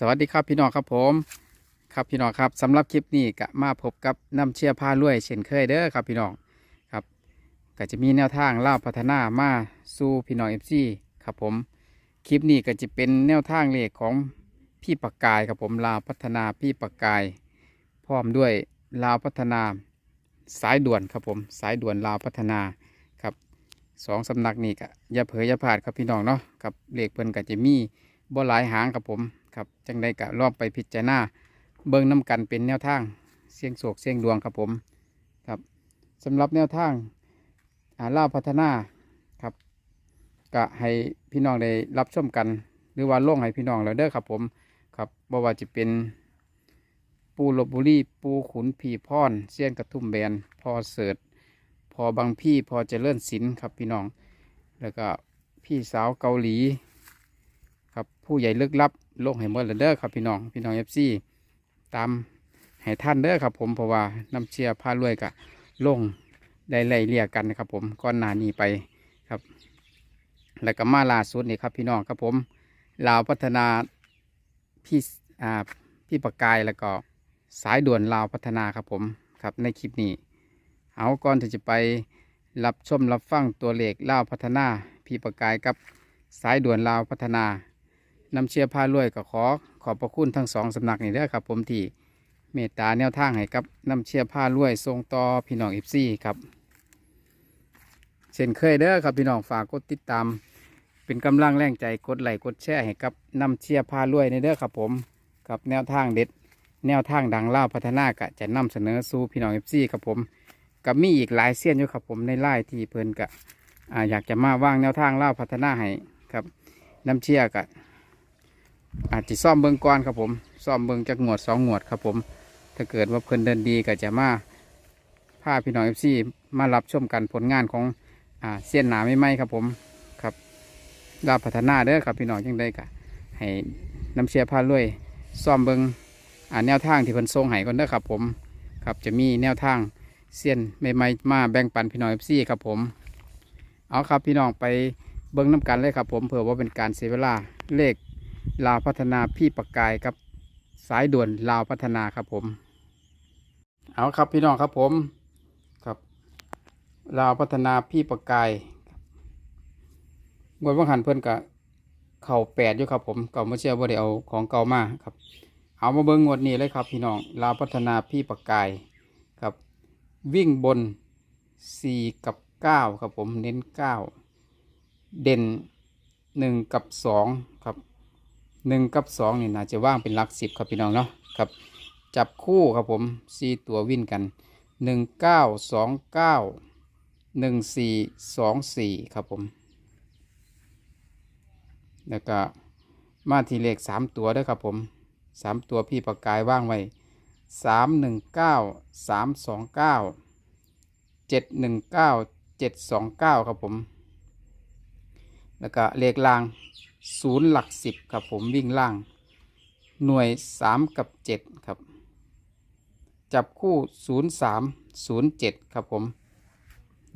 สวัสดีครับพี่น้องครับผม ครับพี่น้องครับสำหรับคลิปนี้ก็มาพบกับน้ำเชี่ยผ้าลวยเช่นเคยเด้อครับพี่น้องครับก็จะมีแนวทางเล่าพัฒนามาสู่พี่น้องเอฟซีครับผมคลิปนี้ก็จะเป็นแนวทางเลขของพี่ปากกายครับผมลาวพัฒนาพี่ปากกาย พร้อมด้วยลาวพัฒนาสายด่วนครับผมสายด่วนลาวพัฒนาครับสองสำนักนี้ก็อย่าเผยอย่าพลาดครับพี่น้องเนาะครับเลขเพิ่นก็จะมีบ่หลายหางครับผม ครับจังได้กะรอบไปพิจารณาเบิ่งน้ำกันเป็นแนวทางเสียงโศกเสียงดวงครับผมครับสำหรับแนวทางอ่าล่าพัฒนาครับกะให้พี่น้องได้รับชมกัน หรือว่าลงให้พี่น้องแล้วเด้อครับผมครับบ่ว่าจะเป็นปูลบบุรีปูขุนผีพรเสี้ยนกระทุ่มแบนพอเสิร์ตพอบางพี่พอเจริญศิลป์ครับพี่น้อง แล้วก็พี่สาวเกาหลี ครับผู้ใหญ่ลึกลับ ลกให้หมดเลยเด้อครับพี่น้องพี่น้องเอฟซีตามให้ท่านเด้อครับผมเพราะว่าน้ำเชียร์พารวยกะลงได้ไล่เรียกกันนะครับผมก้อนหนานี้ไปครับ แล้วก็มาล่าสุดนี่ครับพี่น้องครับผมลาวพัฒนาพี่อ่าพี่ประกายแล้วก็สายด่วนลาวพัฒนาครับผมครับในคลิปนี้ เอาก่อนที่จะไปรับชมรับฟังตัวเลขลาวพัฒนาพี่ประกายกับสายด่วนลาวพัฒนา นำเชียร์พารวยก็ขอขอบพระคุณทั้งสองสำนักนี่เด้อครับ ผมที่เมตตาแนวทางให้กับนำเชียร์พารวยส่งต่อพี่น้องเอฟซี่ครับ เช่นเคยเด้อครับพี่น้องฝากกดติดตาม เป็นกำลังแรงใจกดไลค์กดแชร์ให้กับนำเชียร์พารวยในเด้อครับผมกับแนวทางเด็ด แนวทางดังเล่าพัฒนากะจะนำเสนอสู่พี่น้องเอฟซีครับผมกับมีอีกหลายเส้นอยู่ครับผมในไล่ที่เพิ่นกะออยากจะมาว่างแนวทางเล่าพัฒนาให้ครับนำเชียร์กะ อาจจะซ่อมเบิ้องก่อนครับผมซ่อมเบิ้องจากงวดสองงวดครับผมถ้าเกิดว่าเพิ่นเดินดีก็จะมาพาพี่น้องเอฟซีมารับชมกันผลงานของอ่าเส้นหนาไม่ไหมครับผมครับดาพัฒนาเด้อครับพี่น้องยังได้กะให้น้ำเชียร์พาลุยซ่อมเบิ้องอ่าแนวทางที่เพิ่นทรงให้ก่อนเด้อครับผมครับจะมีแนวทางเส้นไม่ไหมมาแบ่งปันพี่น้องเอฟซีครับผมเอาครับพี่น้องไปเบิ้องน้ำกันเลยครับผมเผื่อว่าเป็นการเสียเวลาเลข ลาวพัฒนาพี่ปากกายครับ สายด่วนลาวพัฒนาครับผม เอาครับพี่น้องครับผมครับลาวพัฒนาพี่ปากกายงวดว่างหันเพื่อนกับเข่าแปดอยู่ครับผมเก่ามาเชื่อว่าได้เอาของเก่ามาครับ เอามาเบิ้งงวดนี้เลยครับ พี่น้องลาวพัฒนาพี่ปากกายครับ วิ่งบนสี่กับเก้าครับผมเน้นเก้าเด่นหนึ่งกับสองครับ หนึ่งกับสองนี่น่าจะว่างเป็นหลักสิบครับพี่น้องเนาะครับจับคู่ครับผมสี่ตัววิ่นกันหนึ่งเก้าสองเก้าหนึ่งสี่สองสี่ครับผม แล้วก็มาทีเลขสามตัวด้วยครับผมสามตัวพี่ประกายว่างไว้สามหนึ่งเก้าสามสองเก้าเจ็ดหนึ่งเก้าเจ็ดสองเก้าครับผม แล้วก็เลขล่าง ศูนย์หลักสิบครับผมวิ่งล่าง หน่วยสามกับเจ็ดครับ จับคู่ศูนย์สามศูนย์เจ็ดครับผม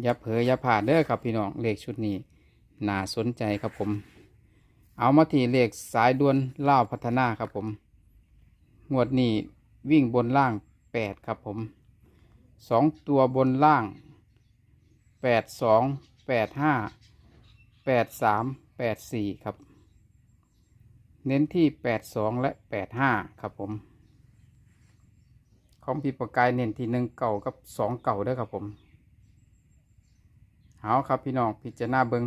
อย่าเผลออย่าผ่านเด้อครับพี่น้องเลขชุดนี้น่าสนใจครับผม เอามาที่เลขสายด่วนเล่าพัฒนาครับผม งวดนี้วิ่งบนล่างแปดครับผมสองตัวบนล่างแปดสองแปดห้าแปดสามแปดสี่ครับ เน้นที่แปดสองและแปดห้าครับผม ของพี่ประกายเน้นที่หนึ่งเก่ากับสองเก่าด้วยครับผมเอาครับพี่น้องพิจารณาเบิง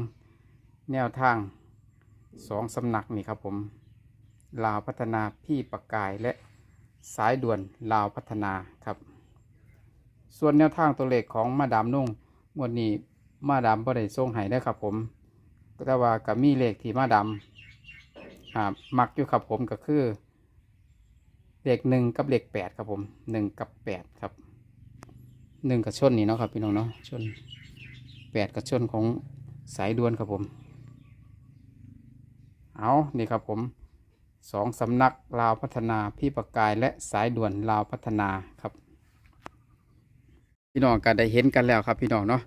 แนวทางสองสำนักนี่ครับผม ลาวพัฒนาพี่ประกายและสายด่วนลาวพัฒนาครับ ส่วนแนวทางตัวเลขของมาดามนุ่งงวดนี้มาดามบ่ได้ส่งให้ได้ครับผมแต่ว่ากับมีเลขที่มาดำ อ่ามักอยู่ครับผมก็คือเลขหนึ่งกับเลขแปดครับผมหนึ่งกับแปดครับหนึ่งกับชนนี่เนาะครับพี่น้องเนาะชนแปดกับชนของสายด่วนครับผม เอานี่ครับผมสองสำนักลาวพัฒนาพี่ประกายและสายด่วนลาวพัฒนาครับ พี่น้องก็ได้เห็นกันแล้วครับพี่น้องเนาะ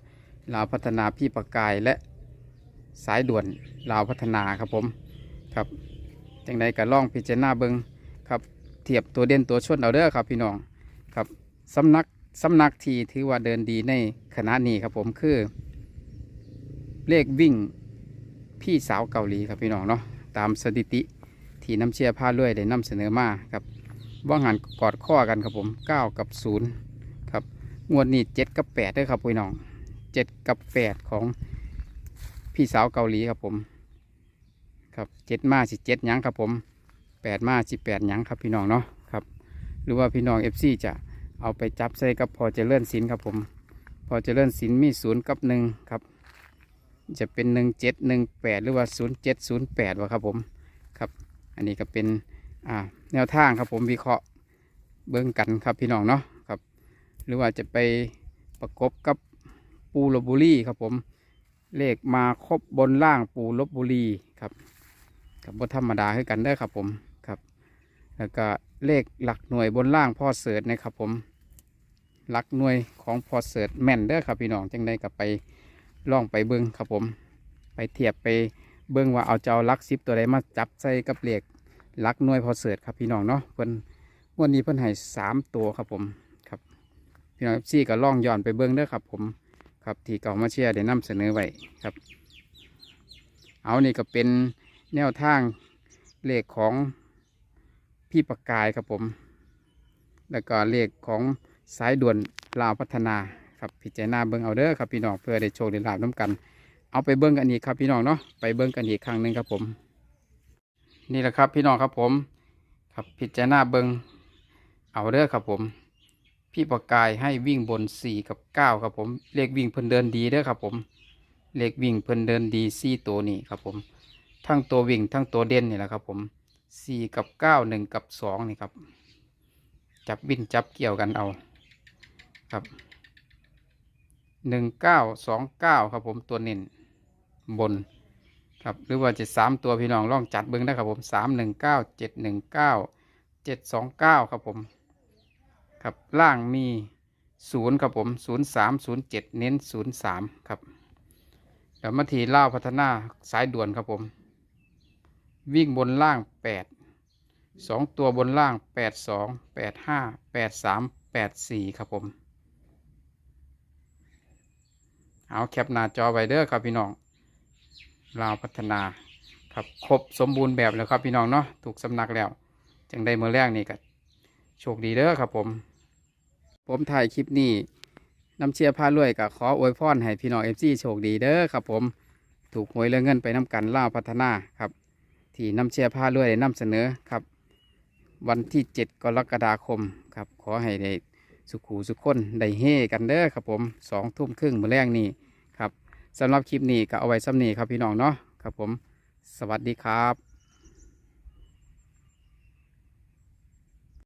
ลาวพัฒนาพี่ประกายและสายด่วนลาวพัฒนาครับผมครับ จังใดก็ล่องพิจารณาเบิงครับเทียบตัวเด่นตัวชนเอาเด้อครับพี่น้องครับสำนักสำนักที่ถือว่าเดินดีในขณะนี้ครับผมคือ เลขวิ่งพี่สาวเกาหลีครับพี่น้องเนาะตามสถิติที่น้ำเชียร์ผ้าเลื่อยได้นำเสนอมาครับว่างหันกอดข้อกันครับผม 9 กับ0ครับงวดนี้7กับ8ด้วยครับพี่น้อง 7 กับ 8 ของพี่สาวเกาหลีครับผม ครับ7มาสิ7หยังครับผม8มาสิ8หยังครับพี่น้องเนาะครับ หรือว่าพี่น้อง FC จะเอาไปจับใส่กับพอเจริญศิลป์ครับผม พอเจริญศิลป์มี0กับ1ครับ จะเป็นหนึ่งเจ็ดหนึ่งแปดหรือว่าศูนย์เจ็ดศูนย์แปดวะครับผมครับ อันนี้ก็เป็นอ่าแนวทางครับผมวิเคราะห์เบื้องกันครับพี่น้องเนาะครับ หรือว่าจะไปประกบกับปูลบบุรีครับผมเลขมาครบบนล่างปูลบบุรีครับ กับบธรรมดาคือกันได้ครับผมครับแล้วก็เลขหลักหน่วยบนล่างพ่อเสิร์ชนะครับผมหลักหน่วยของพอเสิร์ชแม่นเด้อครับพี่น้องจังได้กับไปล่องไปเบิ้งครับผม ไปเทียบไปเบิ้งว่าเอาเจ้าลักซิปตัวใดมาจับใส่กับเหล็กลักหน่วยพอเสิร์ตครับพี่น้องเนาะเพิ่นวันนี้เพิ่นให้สามตัวครับผมครับพี่น้องซี่ก็ล่องย้อนไปเบิ้งเด้อครับผมครับที่เก่ามาเชียร์ได้นำเสนอไว้ครับ เอานี่ก็เป็น แนวทางเลขของพี่ประกายครับผม แล้วก็เลขของสายด่วนลาวพัฒนาครับพิจารณาเบิ้งเอาเด้อครับพี่น้องเพื่อได้โชคได้ลาบน้ำกัน เอาไปเบิ้งกันอีกครับพี่น้องเนาะไปเบิ้งกันอีกครั้งหนึ่งครับผม นี่แหละครับพี่น้องครับผม ครับพิจารณาเบิ้งเอาเด้อครับผม พี่ประกายให้วิ่งบนสี่กับเก้าครับผมเลขวิ่งเพิ่นเดินดีเด้อครับผมเลขวิ่งเพิ่นเดินดีสี่ตัวนี่ครับผม ทั้งตัววิ่งทั้งตัวเด่นนี่แหละครับ ผมสี่กับเก้าหนึ่งกับสองนี่ครับ จับวิ่นจับเกี่ยวกันเอาครับหนึ่งเก้าสองเก้าครับ ผมตัวเน้นบนครับหรือว่าจะสามตัวพี่น้องลองจัดเบิ้งได้ครับผมสามหนึ่งเก้าเจ็ดหนึ่งเก้าเจ็ดสองเก้าครับผมครับล่างมีศูนย์ครับผมศูนย์สามศูนย์เจ็ดเน้นศูนย์สามครับแล้วมาทีเล่าพัฒนาสายด่วนครับผม วิ่งบนล่างแปดสองตัวบนล่างแปดสองแปดห้าแปดสามแปดสี่ครับผม เอาแคปหน้าจอไว้เด้อครับพี่น้องลาวพัฒนาครับครบสมบูรณ์แบบแล้วครับพี่น้องเนาะถูกสำนักแล้ว จังได้เมื่อแรกนี่ก็โชคดีเด้อครับผม ผมถ่ายคลิปนี้น้ำเชียร์พารวยกับขออวยพรให้พี่น้องเอฟซีโชคดีเด้อครับผม ถูกหวยเรื่องเงินไปน้ำกันล่าพัฒนาครับ ที่น้ำเชียร์พารวยได้นำเสนอครับ วันที่ 7 กรกฎาคมครับ ขอให้ได้สุขูสุขคนได้เฮกันเด้อครับผมสองทุ่มครึ่งมื้อแรกนี่ครับสำหรับคลิปนี้ก็เอาไว้ซ้ำนี้ครับพี่น้องเนาะครับผม สวัสดีครับ